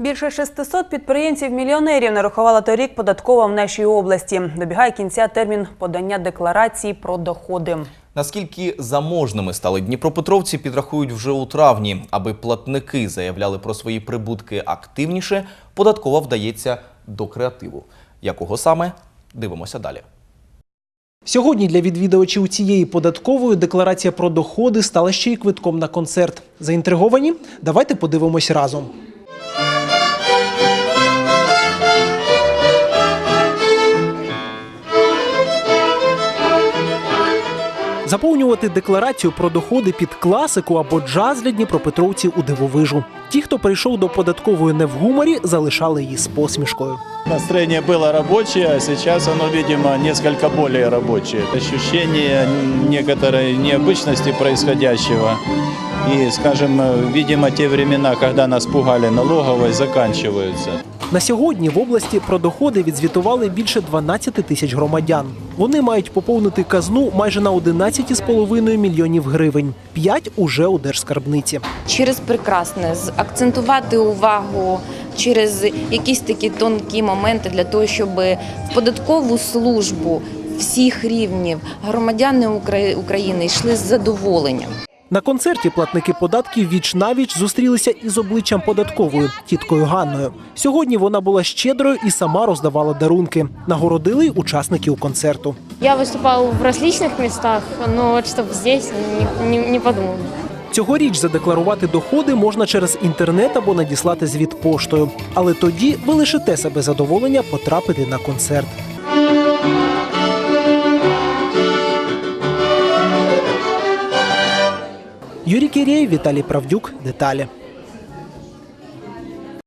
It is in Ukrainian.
Більше 600 підприємців-мільйонерів нарахувала торік податкова в нашій області. Добігає кінця термін подання декларації про доходи. Наскільки заможними стали дніпропетровці, підрахують вже у травні. Аби платники заявляли про свої прибутки активніше, податкова вдається до креативу. Якого саме дивимося далі. Сьогодні для відвідувачів цієї податкової декларація про доходи стала ще й квитком на концерт. Заінтриговані? Давайте подивимось разом. Заповнювати декларацію про доходи під класику або джаз для дніпропетровців у дивовижу. Ті, хто прийшов до податкової не в гуморі, залишали її з посмішкою. Настроение было рабочее, а сейчас оно, видимо, несколько более рабочее. Ощущение некоторой необычности происходящего. И, скажем, э, видимо, те времена, когда нас пугали налоговой, заканчиваются. На сьогодні в області про доходи відзвітували більше 12 тисяч громадян. Вони мають поповнити казну майже на 11,5 мільйонів гривень. П'ять уже у держскарбниці. через прекрасне акцентувати увагу через якісь такі тонкі моменти для того, щоб в податкову службу всіх рівнів громадяни України йшли з задоволенням. На концерті платники податків віч навіч зустрілися із обличчям податковою тіткою Ганною. Сьогодні вона була щедрою і сама роздавала дарунки. Нагородили й учасників концерту. Я выступал в различных местах, но вот чтобы здесь не, не, не подумал. Цьогоріч задекларувати доходи можна через інтернет або надіслати звіт поштою. Але тоді ви лишите себе задоволення потрапити на концерт. Юрій Кірєєв, Віталій Правдюк. Деталі.